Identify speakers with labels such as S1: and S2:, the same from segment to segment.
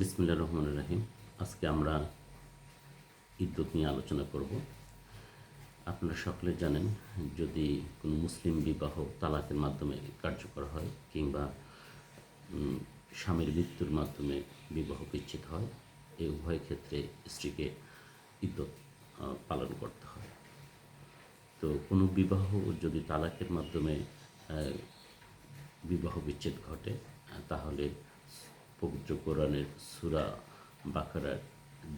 S1: বিসমিল্লা রহমান রাহিম। আজকে আমরা ইদ্যুৎ নিয়ে আলোচনা করব। আপনারা সকলে জানেন, যদি কোনো মুসলিম বিবাহ তালাকের মাধ্যমে কার্যকর হয় কিংবা স্বামীর মৃত্যুর মাধ্যমে বিবাহ বিচ্ছেদ হয়, এই উভয় ক্ষেত্রে স্ত্রীকে ইদ্যুৎ পালন করতে হয়। তো কোনো বিবাহ যদি তালাকের মাধ্যমে বিবাহ বিচ্ছেদ ঘটে, তাহলে পবিত্র কোরআনের সুরা বাকারার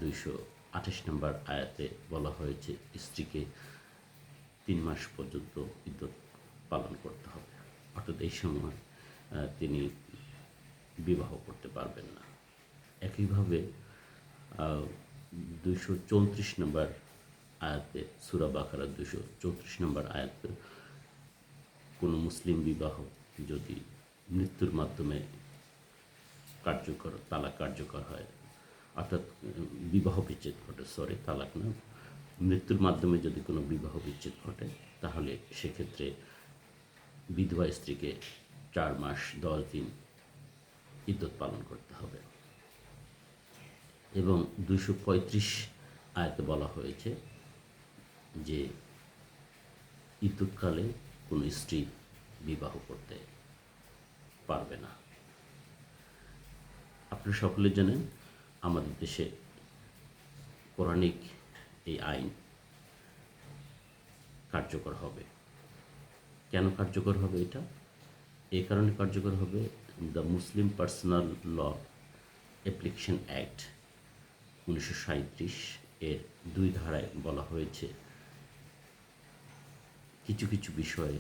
S1: দুইশো আঠাশ নম্বর আয়াতে বলা হয়েছে, স্ত্রীকে তিন মাস পর্যন্ত ইদ্যুৎ পালন করতে হবে। অর্থাৎ এই সময় তিনি বিবাহ করতে পারবেন না। একইভাবে দুইশো চৌত্রিশ নম্বর আয়াতে, সুরা বাকারার দুইশো চৌত্রিশ নম্বর আয়াতে কোনো মুসলিম বিবাহ যদি মৃত্যুর মাধ্যমে কার্যকর, তালাক কার্যকর হয়। অর্থাৎ বিবাহ বিচ্ছেদ ঘটে সরি তালাক না। মৃত্যুর মাধ্যমে যদি কোনো বিবাহ বিচ্ছেদ ঘটে, তাহলে সেক্ষেত্রে বিধবা স্ত্রীকে চার মাস, দশ দিন ইদ্যুৎ পালন করতে হবে। এবং দুইশো পঁয়ত্রিশ আয়তে বলা হয়েছে যে ইদ্যুৎকালে কোনো স্ত্রী বিবাহ করতে পারবে না। আপনারা সকলে জানেন আমাদের দেশে পৌরাণিক এই আইন কার্যকর হবে। কেন কার্যকর হবে এটা? এই কারণে কার্যকর হবে the Muslim personal law application act উনিশশো এর দুই ধারায় বলা হয়েছে। কিছু কিছু বিষয়ে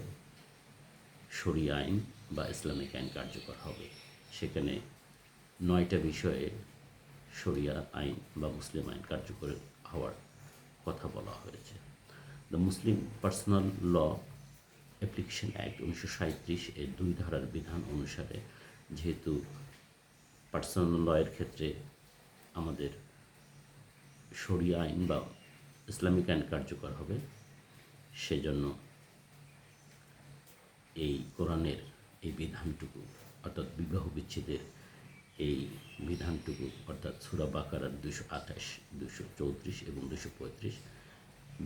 S1: শরী আইন বা ইসলামিক আইন কার্যকর হবে। সেখানে নয়টা বিষয়ে শরিয়া আইন বা মুসলিম আইন কার্যকর হওয়ার কথা বলা হয়েছে। The Muslim personal law application act উনিশশো সাঁত্রিশ এর দুই ধারার বিধান অনুসারে যেহেতু পার্সোনাল লয়ের ক্ষেত্রে আমাদের শরিয়া আইন বা ইসলামিক আইন কার্যকর হবে, সেজন্য এই কোরআনের এই বিধানটুকু অর্থাৎ বিবাহ বিচ্ছেদের এই বিধানটুকু, অর্থাৎ সুরা বাকারার দুশো আঠাশ, দুশো চৌত্রিশ এবং দুশো পঁয়ত্রিশ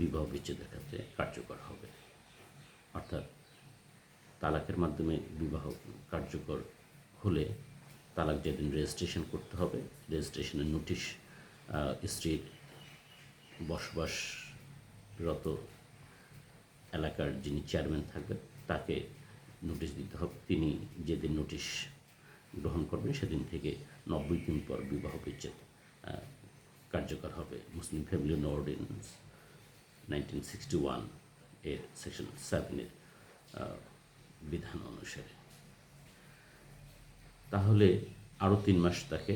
S1: বিবাহ বিচ্ছেদের ক্ষেত্রে কার্যকর হবে। অর্থাৎ তালাকের মাধ্যমে বিবাহ কার্যকর হলে তালাক যেদিন রেজিস্ট্রেশন করতে হবে, রেজিস্ট্রেশনের নোটিশ স্ত্রীর বসবাসরত এলাকার যিনি চেয়ারম্যান থাকবেন, তাকে নোটিশ দিতে হবে। তিনি যেদিন নোটিশ গ্রহণ করবেন, সেদিন থেকে নব্বই দিন পর বিবাহ বিচ্ছেদ কার্যকর হবে। Muslim family ordinance nineteen sixty ওয়ানের সেকশন সেভেনের বিধান অনুসারে। তাহলে আরও তিন মাস তাকে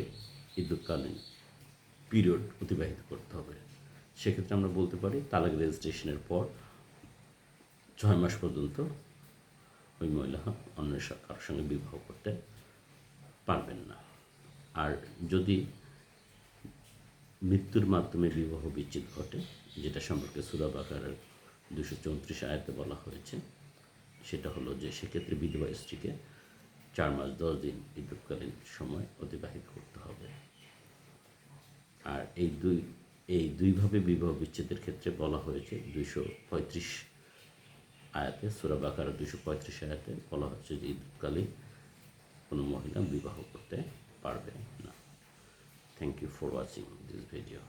S1: ইদ্যুৎকালীন পিরিয়ড অতিবাহিত করতে হবে। সেক্ষেত্রে আমরা বলতে পারি, তালাক রেজিস্ট্রেশনের পর ছয় মাস পর্যন্ত ওই মহিলা অন্য কারোর সঙ্গে বিবাহ করতে পারবেন না। আর যদি মৃত্যুর মাধ্যমে বিবাহ বিচ্ছেদ ঘটে, যেটা সম্পর্কে সুরাব আকারের দুশো চৌত্রিশ আয়াতে বলা হয়েছে, সেটা হলো যে সেক্ষেত্রে বিধবা স্ত্রীকে চার মাস দশ দিন বিদ্যুৎকালীন সময় অতিবাহিত করতে হবে। আর এই দুই, এই দুইভাবে বিবাহ বিচ্ছেদের ক্ষেত্রে বলা হয়েছে দুইশো পঁয়ত্রিশ আয়াতে সুরাব আকার দুশো পঁয়ত্রিশ আয়াতে বলা হচ্ছে যে ঈদকালে কোনো মহিলা বিবাহ করতে পারবে না। Thank you for watching this video